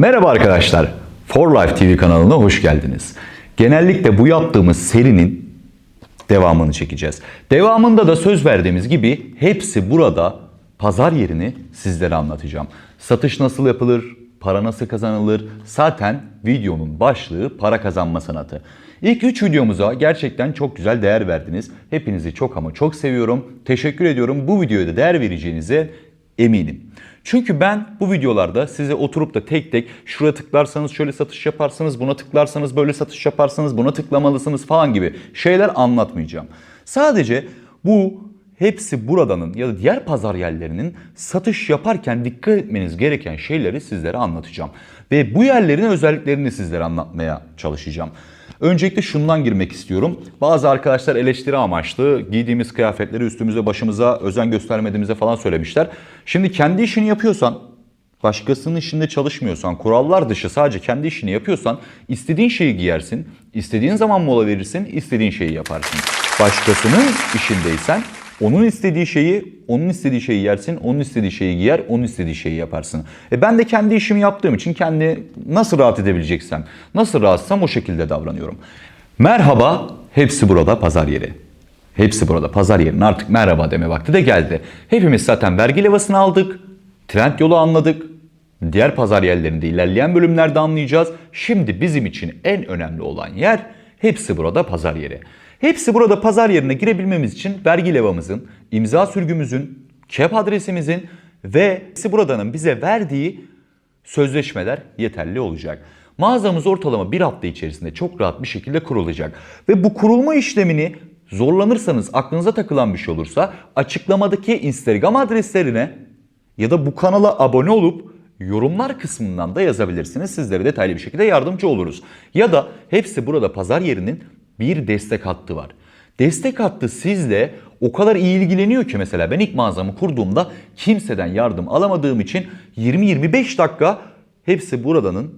Merhaba arkadaşlar. For Life TV kanalına hoş geldiniz. Genellikle bu yaptığımız serinin devamını çekeceğiz. Devamında da söz verdiğimiz gibi hepsi burada pazar yerini sizlere anlatacağım. Satış nasıl yapılır, para nasıl kazanılır? Zaten videonun başlığı para kazanma sanatı. İlk 3 videomuza gerçekten çok güzel değer verdiniz. Hepinizi çok ama çok seviyorum. Teşekkür ediyorum. Bu videoya da değer vereceğinize eminim. Çünkü ben bu videolarda size oturup da tek tek şuraya tıklarsanız şöyle satış yaparsınız, buna tıklarsanız böyle satış yaparsınız, buna tıklamalısınız falan gibi şeyler anlatmayacağım. Sadece bu hepsi buradanın ya da diğer pazar yerlerinin satış yaparken dikkat etmeniz gereken şeyleri sizlere anlatacağım. Ve bu yerlerin özelliklerini sizlere anlatmaya çalışacağım. Öncelikle şundan girmek istiyorum. Bazı arkadaşlar eleştiri amaçlı giydiğimiz kıyafetleri üstümüze başımıza özen göstermediğimize falan söylemişler. Şimdi kendi işini yapıyorsan, başkasının işinde çalışmıyorsan, kurallar dışı sadece kendi işini yapıyorsan istediğin şeyi giyersin, istediğin zaman mola verirsin, istediğin şeyi yaparsın. Başkasının işindeysen onun istediği şeyi, onun istediği şeyi yersin, onun istediği şeyi giyer, onun istediği şeyi yaparsın. E ben de kendi işimi yaptığım için kendi nasıl rahat edebileceksem, nasıl rahatsam o şekilde davranıyorum. Merhaba, hepsi burada pazar yeri. Hepsi burada pazar yerinin artık merhaba deme vakti de geldi. Hepimiz zaten vergi levasını aldık, trend yolu anladık. Diğer pazar yerlerinde ilerleyen bölümlerde anlayacağız. Şimdi bizim için en önemli olan yer hepsi burada pazar yeri. Hepsi burada pazar yerine girebilmemiz için vergi levamızın, imza sürgümüzün, KEP adresimizin ve hepsi buradanın bize verdiği sözleşmeler yeterli olacak. Mağazamız ortalama bir hafta içerisinde çok rahat bir şekilde kurulacak. Ve bu kurulma işlemini zorlanırsanız, aklınıza takılan bir şey olursa açıklamadaki Instagram adreslerine ya da bu kanala abone olup yorumlar kısmından da yazabilirsiniz. Sizlere detaylı bir şekilde yardımcı oluruz. Ya da hepsi burada pazar yerinin bir destek hattı var. Destek hattı sizle o kadar iyi ilgileniyor ki mesela ben ilk mağazamı kurduğumda kimseden yardım alamadığım için 20-25 dakika hepsi buradanın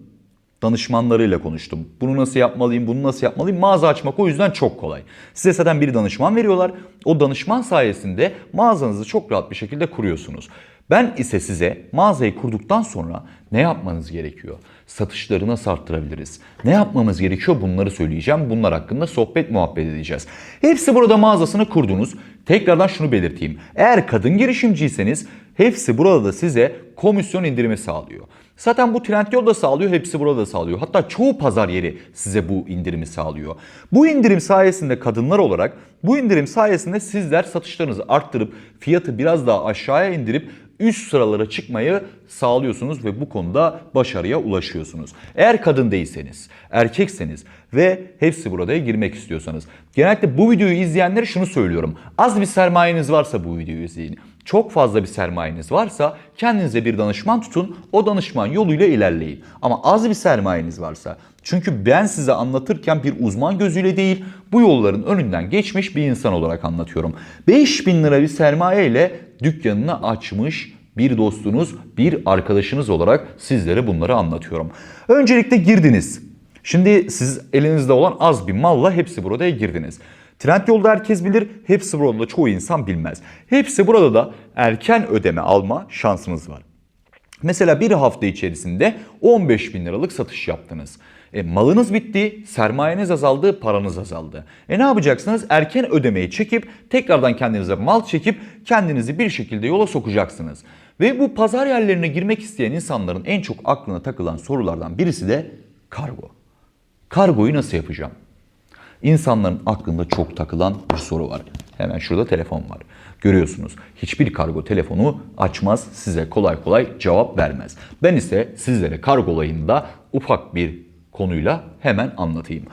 danışmanlarıyla konuştum. Bunu nasıl yapmalıyım, bunu nasıl yapmalıyım? Mağaza açmak o yüzden çok kolay. Size zaten bir danışman veriyorlar. O danışman sayesinde mağazanızı çok rahat bir şekilde kuruyorsunuz. Ben ise size mağazayı kurduktan sonra ne yapmanız gerekiyor? Satışları nasıl arttırabiliriz? Ne yapmamız gerekiyor bunları söyleyeceğim. Bunlar hakkında sohbet muhabbet edeceğiz. Hepsi burada mağazasını kurdunuz. Tekrardan şunu belirteyim. Eğer kadın girişimciyseniz hepsi burada da size komisyon indirimi sağlıyor. Zaten bu Trendyol da sağlıyor, hepsi burada da sağlıyor. Hatta çoğu pazar yeri size bu indirimi sağlıyor. Bu indirim sayesinde kadınlar olarak bu indirim sayesinde sizler satışlarınızı arttırıp fiyatı biraz daha aşağıya indirip üst sıralara çıkmayı sağlıyorsunuz ve bu konuda başarıya ulaşıyorsunuz. Eğer kadın değilseniz, erkekseniz ve hepsi buradaya girmek istiyorsanız. Genellikle bu videoyu izleyenlere şunu söylüyorum. Az bir sermayeniz varsa bu videoyu izleyin. Çok fazla bir sermayeniz varsa kendinize bir danışman tutun. O danışman yoluyla ilerleyin. Ama az bir sermayeniz varsa çünkü ben size anlatırken bir uzman gözüyle değil bu yolların önünden geçmiş bir insan olarak anlatıyorum. 5000 lira bir sermaye ile dükkanını açmış bir dostunuz, bir arkadaşınız olarak sizlere bunları anlatıyorum. Öncelikle girdiniz. Şimdi siz elinizde olan az bir malla hepsi burada girdiniz. Trendyol'da herkes bilir, hepsi burada da çoğu insan bilmez. Hepsi burada da erken ödeme alma şansınız var. Mesela bir hafta içerisinde 15 bin liralık satış yaptınız. E, malınız bitti, sermayeniz azaldı, paranız azaldı. E ne yapacaksınız? Erken ödemeyi çekip tekrardan kendinize mal çekip kendinizi bir şekilde yola sokacaksınız. Ve bu pazar yerlerine girmek isteyen insanların en çok aklına takılan sorulardan birisi de kargo. Kargoyu nasıl yapacağım? İnsanların aklında çok takılan bir soru var. Hemen şurada telefon var. Görüyorsunuz hiçbir kargo telefonu açmaz size kolay kolay cevap vermez. Ben ise sizlere kargo olayında ufak bir konuyla hemen anlatayım.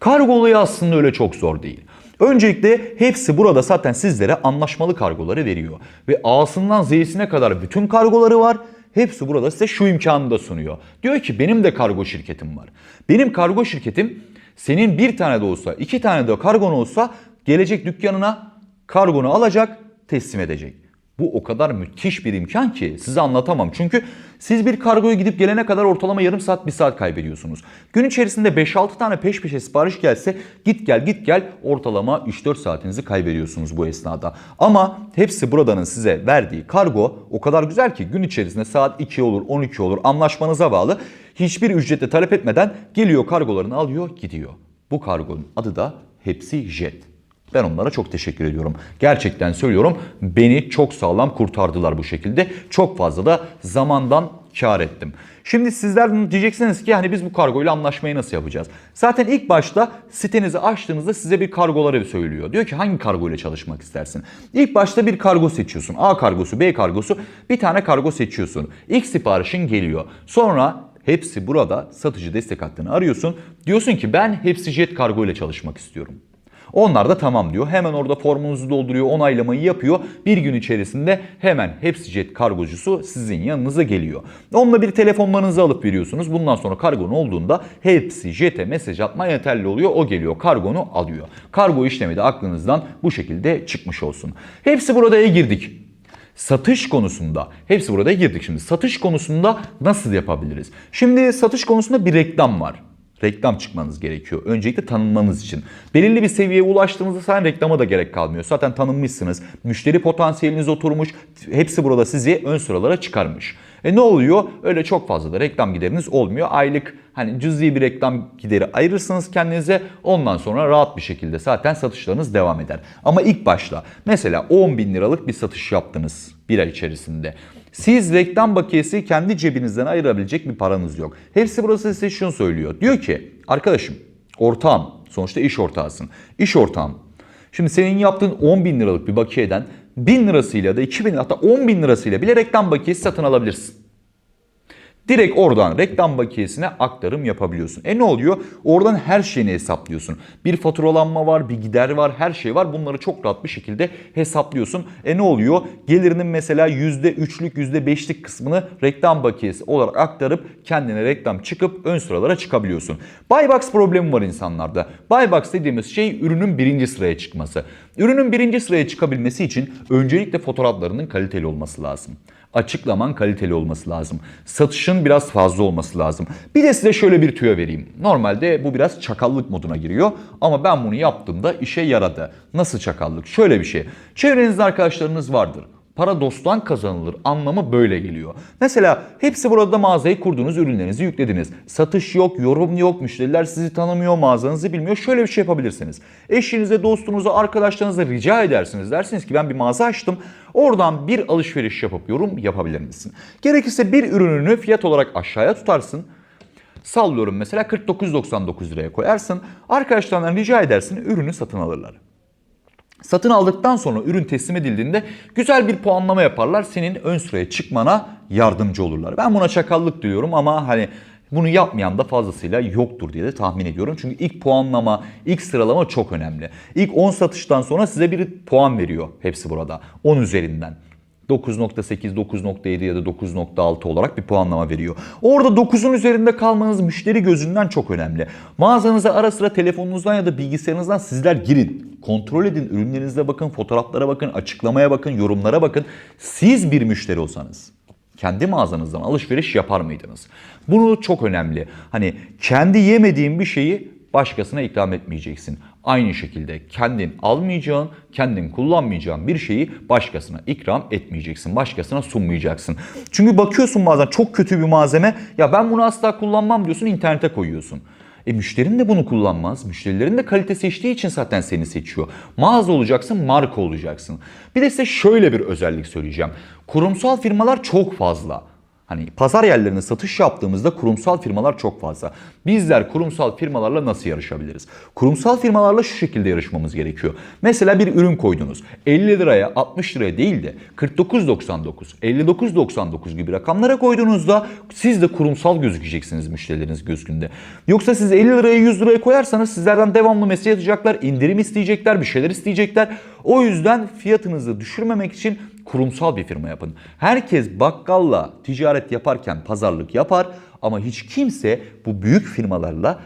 Kargo olayı aslında öyle çok zor değil. Öncelikle hepsi burada zaten sizlere anlaşmalı kargoları veriyor. Ve A'sından Z'sine kadar bütün kargoları var. Hepsi burada size şu imkanı da sunuyor. Diyor ki benim de kargo şirketim var. Benim kargo şirketim senin bir tane de olsa, iki tane de kargon olsa gelecek dükkanına kargonu alacak, teslim edecek. Bu o kadar müthiş bir imkan ki size anlatamam. Çünkü siz bir kargoya gidip gelene kadar ortalama yarım saat bir saat kaybediyorsunuz. Gün içerisinde 5-6 tane peş peşe sipariş gelse git gel git gel ortalama 3-4 saatinizi kaybediyorsunuz bu esnada. Ama hepsi buradanın size verdiği kargo o kadar güzel ki gün içerisinde saat 2 olur 12 olur anlaşmanıza bağlı hiçbir ücrette talep etmeden geliyor kargolarını alıyor gidiyor. Bu kargonun adı da hepsi jet. Ben onlara çok teşekkür ediyorum. Gerçekten söylüyorum beni çok sağlam kurtardılar bu şekilde. Çok fazla da zamandan kar ettim. Şimdi sizler diyeceksiniz ki hani biz bu kargoyla anlaşmayı nasıl yapacağız? Zaten ilk başta sitenizi açtığınızda size bir kargoları söylüyor. Diyor ki hangi kargo ile çalışmak istersin? İlk başta bir kargo seçiyorsun. A kargosu, B kargosu. Bir tane kargo seçiyorsun. İlk siparişin geliyor. Sonra hepsi burada satıcı destek hattını arıyorsun. Diyorsun ki ben hepsi jet kargo ile çalışmak istiyorum. Onlar da tamam diyor. Hemen orada formunuzu dolduruyor, onaylamayı yapıyor. Bir gün içerisinde hemen hepsi jet kargocusu sizin yanınıza geliyor. Onunla bir telefonlarınızı alıp veriyorsunuz. Bundan sonra kargon olduğunda hepsi jete mesaj atma yeterli oluyor. O geliyor kargonu alıyor. Kargo işlemi de aklınızdan bu şekilde çıkmış olsun. Hepsi burada'ya girdik. Satış konusunda hepsi burada girdik şimdi. Satış konusunda nasıl yapabiliriz? Şimdi satış konusunda bir reklam var. Reklam çıkmanız gerekiyor. Öncelikle tanınmanız için. Belirli bir seviyeye ulaştığınızda zaten reklama da gerek kalmıyor. Zaten tanınmışsınız. Müşteri potansiyeliniz oturmuş. Hepsi burada sizi ön sıralara çıkarmış. E ne oluyor? Öyle çok fazla da reklam gideriniz olmuyor. Aylık hani cüzi bir reklam gideri ayırırsınız kendinize. Ondan sonra rahat bir şekilde zaten satışlarınız devam eder. Ama ilk başta mesela 10 bin liralık bir satış yaptınız bir ay içerisinde. Siz reklam bakiyesi kendi cebinizden ayırabilecek bir paranız yok. Hepsi burası size şunu söylüyor. Diyor ki arkadaşım ortağım sonuçta iş ortağısın. İş ortağım. Şimdi senin yaptığın 10 bin liralık bir bakiyeden 1000 lirasıyla da 2000 hatta 10 bin lirasıyla bile reklam bakiyesi satın alabilirsin. Direkt oradan reklam bakiyesine aktarım yapabiliyorsun. E ne oluyor? Oradan her şeyini hesaplıyorsun. Bir faturalanma var, bir gider var, her şey var. Bunları çok rahat bir şekilde hesaplıyorsun. E ne oluyor? Gelirinin mesela %3'lük, %5'lik kısmını reklam bakiyesi olarak aktarıp kendine reklam çıkıp ön sıralara çıkabiliyorsun. Buybox problemi var insanlarda. Buybox dediğimiz şey ürünün birinci sıraya çıkması. Ürünün birinci sıraya çıkabilmesi için öncelikle fotoğraflarının kaliteli olması lazım açıklaman kaliteli olması lazım. Satışın biraz fazla olması lazım. Bir de size şöyle bir tüyo vereyim. Normalde bu biraz çakallık moduna giriyor ama ben bunu yaptığımda işe yaradı. Nasıl çakallık? Şöyle bir şey. Çevrenizde arkadaşlarınız vardır. Para dosttan kazanılır anlamı böyle geliyor. Mesela hepsi burada mağazayı kurdunuz, ürünlerinizi yüklediniz. Satış yok, yorum yok, müşteriler sizi tanımıyor, mağazanızı bilmiyor. Şöyle bir şey yapabilirsiniz. Eşinize, dostunuza, arkadaşlarınıza rica edersiniz. Dersiniz ki ben bir mağaza açtım. Oradan bir alışveriş yapıp yorum yapabilir misin? Gerekirse bir ürününü fiyat olarak aşağıya tutarsın. Sallıyorum mesela 49.99 liraya koyarsın. Arkadaşlarından rica edersin ürünü satın alırlar. Satın aldıktan sonra ürün teslim edildiğinde güzel bir puanlama yaparlar. Senin ön sıraya çıkmana yardımcı olurlar. Ben buna çakallık diyorum ama hani bunu yapmayan da fazlasıyla yoktur diye de tahmin ediyorum. Çünkü ilk puanlama, ilk sıralama çok önemli. İlk 10 satıştan sonra size bir puan veriyor hepsi burada. 10 üzerinden. 9.8, 9.7 ya da 9.6 olarak bir puanlama veriyor. Orada 9'un üzerinde kalmanız müşteri gözünden çok önemli. Mağazanıza ara sıra telefonunuzdan ya da bilgisayarınızdan sizler girin. Kontrol edin, ürünlerinize bakın, fotoğraflara bakın, açıklamaya bakın, yorumlara bakın. Siz bir müşteri olsanız kendi mağazanızdan alışveriş yapar mıydınız? Bunu çok önemli. Hani kendi yemediğin bir şeyi başkasına ikram etmeyeceksin. Aynı şekilde kendin almayacağın, kendin kullanmayacağın bir şeyi başkasına ikram etmeyeceksin. Başkasına sunmayacaksın. Çünkü bakıyorsun bazen çok kötü bir malzeme. Ya ben bunu asla kullanmam diyorsun internete koyuyorsun. E müşterin de bunu kullanmaz. Müşterilerin de kalite seçtiği için zaten seni seçiyor. Mağaza olacaksın, marka olacaksın. Bir de size şöyle bir özellik söyleyeceğim. Kurumsal firmalar çok fazla. Hani pazar yerlerine satış yaptığımızda kurumsal firmalar çok fazla. Bizler kurumsal firmalarla nasıl yarışabiliriz? Kurumsal firmalarla şu şekilde yarışmamız gerekiyor. Mesela bir ürün koydunuz. 50 liraya 60 liraya değil de 49.99, 59.99 gibi rakamlara koyduğunuzda siz de kurumsal gözükeceksiniz müşterileriniz gözünde. Yoksa siz 50 liraya 100 liraya koyarsanız sizlerden devamlı mesaj atacaklar, indirim isteyecekler, bir şeyler isteyecekler. O yüzden fiyatınızı düşürmemek için kurumsal bir firma yapın. Herkes bakkalla ticaret yaparken pazarlık yapar ama hiç kimse bu büyük firmalarla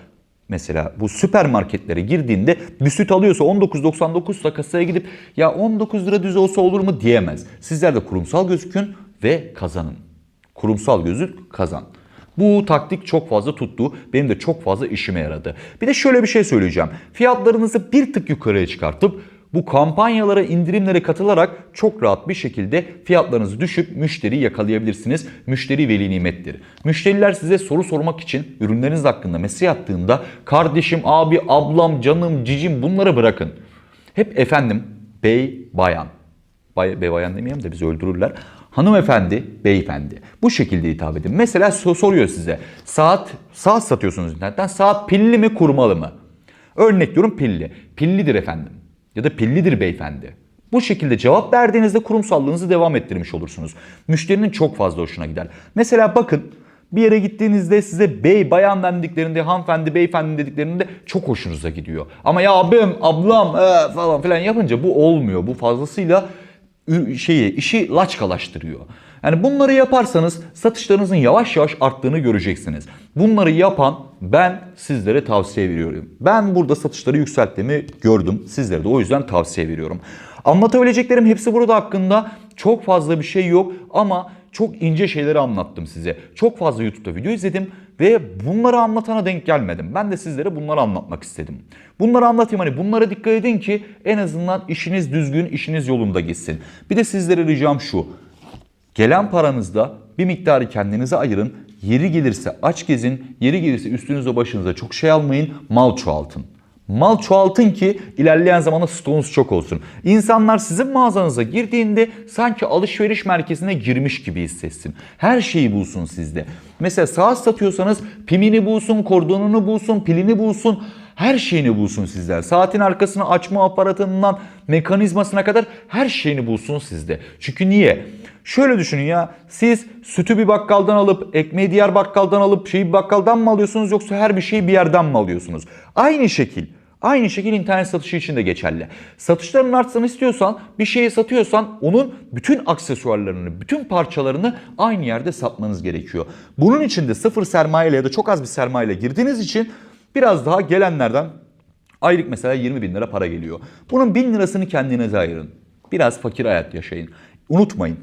Mesela bu süpermarketlere girdiğinde bir süt alıyorsa 19.99 da kasaya gidip ya 19 lira düz olsa olur mu diyemez. Sizler de kurumsal gözükün ve kazanın. Kurumsal gözük kazan. Bu taktik çok fazla tuttu. Benim de çok fazla işime yaradı. Bir de şöyle bir şey söyleyeceğim. Fiyatlarınızı bir tık yukarıya çıkartıp bu kampanyalara, indirimlere katılarak çok rahat bir şekilde fiyatlarınızı düşüp müşteri yakalayabilirsiniz. Müşteri veli nimettir. Müşteriler size soru sormak için ürünleriniz hakkında mesaj attığında kardeşim, abi, ablam, canım, cicim bunları bırakın. Hep efendim, bey, bayan. Bay, bey bayan demeyeyim de bizi öldürürler. Hanımefendi, beyefendi. Bu şekilde hitap edin. Mesela so- soruyor size. Saat, saat satıyorsunuz internetten. Saat pilli mi kurmalı mı? Örnek diyorum pilli. Pillidir efendim. Ya da pillidir beyefendi. Bu şekilde cevap verdiğinizde kurumsallığınızı devam ettirmiş olursunuz. Müşterinin çok fazla hoşuna gider. Mesela bakın bir yere gittiğinizde size bey, bayan dediklerinde, hanımefendi, beyefendi dediklerinde çok hoşunuza gidiyor. Ama ya abim, ablam ee, falan filan yapınca bu olmuyor. Bu fazlasıyla şeyi, işi laçkalaştırıyor. Yani bunları yaparsanız satışlarınızın yavaş yavaş arttığını göreceksiniz. Bunları yapan ben sizlere tavsiye veriyorum. Ben burada satışları yükselttiğimi gördüm. Sizlere de o yüzden tavsiye veriyorum. Anlatabileceklerim hepsi burada hakkında. Çok fazla bir şey yok ama çok ince şeyleri anlattım size. Çok fazla YouTube'da video izledim ve bunları anlatana denk gelmedim. Ben de sizlere bunları anlatmak istedim. Bunları anlatayım hani bunlara dikkat edin ki en azından işiniz düzgün, işiniz yolunda gitsin. Bir de sizlere ricam şu. Gelen paranızda bir miktarı kendinize ayırın. Yeri gelirse aç gezin, yeri gelirse üstünüze başınıza çok şey almayın, mal çoğaltın. Mal çoğaltın ki ilerleyen zamanda stoğunuz çok olsun. İnsanlar sizin mağazanıza girdiğinde sanki alışveriş merkezine girmiş gibi hissetsin. Her şeyi bulsun sizde. Mesela saat satıyorsanız pimini bulsun, kordonunu bulsun, pilini bulsun. Her şeyini bulsun sizler. Saatin arkasını açma aparatından mekanizmasına kadar her şeyini bulsun sizde. Çünkü niye? Şöyle düşünün ya siz sütü bir bakkaldan alıp ekmeği diğer bakkaldan alıp şeyi bir bakkaldan mı alıyorsunuz yoksa her bir şeyi bir yerden mi alıyorsunuz? Aynı şekil. Aynı şekil internet satışı için de geçerli. Satışların artsın istiyorsan, bir şeyi satıyorsan onun bütün aksesuarlarını, bütün parçalarını aynı yerde satmanız gerekiyor. Bunun için de sıfır sermayeyle ya da çok az bir sermayeyle girdiğiniz için biraz daha gelenlerden aylık mesela 20 bin lira para geliyor. Bunun bin lirasını kendinize ayırın. Biraz fakir hayat yaşayın. Unutmayın.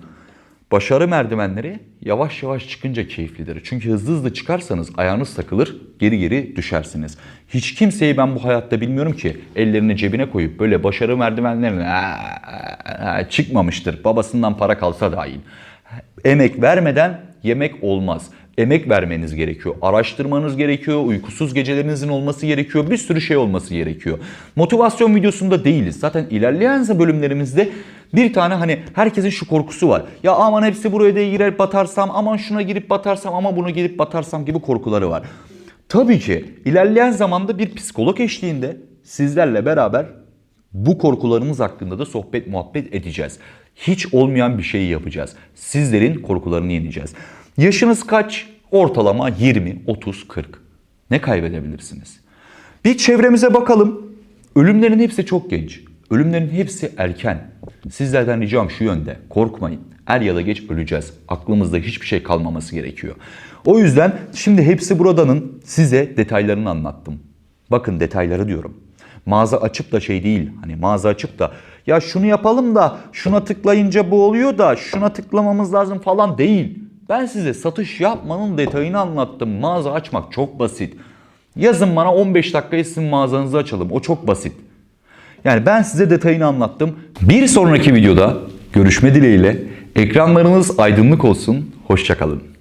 Başarı merdivenleri yavaş yavaş çıkınca keyiflidir. Çünkü hızlı hızlı çıkarsanız ayağınız takılır, geri geri düşersiniz. Hiç kimseyi ben bu hayatta bilmiyorum ki ellerini cebine koyup böyle başarı merdivenlerine çıkmamıştır. Babasından para kalsa dahil. Emek vermeden yemek olmaz. Emek vermeniz gerekiyor. Araştırmanız gerekiyor. Uykusuz gecelerinizin olması gerekiyor. Bir sürü şey olması gerekiyor. Motivasyon videosunda değiliz. Zaten ilerleyen bölümlerimizde bir tane hani herkesin şu korkusu var. Ya aman hepsi buraya da girer batarsam, aman şuna girip batarsam, ama bunu girip batarsam gibi korkuları var. Tabii ki ilerleyen zamanda bir psikolog eşliğinde sizlerle beraber bu korkularımız hakkında da sohbet muhabbet edeceğiz. Hiç olmayan bir şeyi yapacağız. Sizlerin korkularını yeneceğiz. Yaşınız kaç? Ortalama 20, 30, 40. Ne kaybedebilirsiniz? Bir çevremize bakalım. Ölümlerin hepsi çok genç. Ölümlerin hepsi erken. Sizlerden ricam şu yönde. Korkmayın. Er ya da geç öleceğiz. Aklımızda hiçbir şey kalmaması gerekiyor. O yüzden şimdi hepsi buradanın size detaylarını anlattım. Bakın detayları diyorum. Mağaza açıp da şey değil. Hani mağaza açıp da ya şunu yapalım da şuna tıklayınca bu oluyor da şuna tıklamamız lazım falan değil. Ben size satış yapmanın detayını anlattım. Mağaza açmak çok basit. Yazın bana 15 dakikaya sizin mağazanızı açalım. O çok basit. Yani ben size detayını anlattım. Bir sonraki videoda görüşme dileğiyle ekranlarınız aydınlık olsun. Hoşçakalın.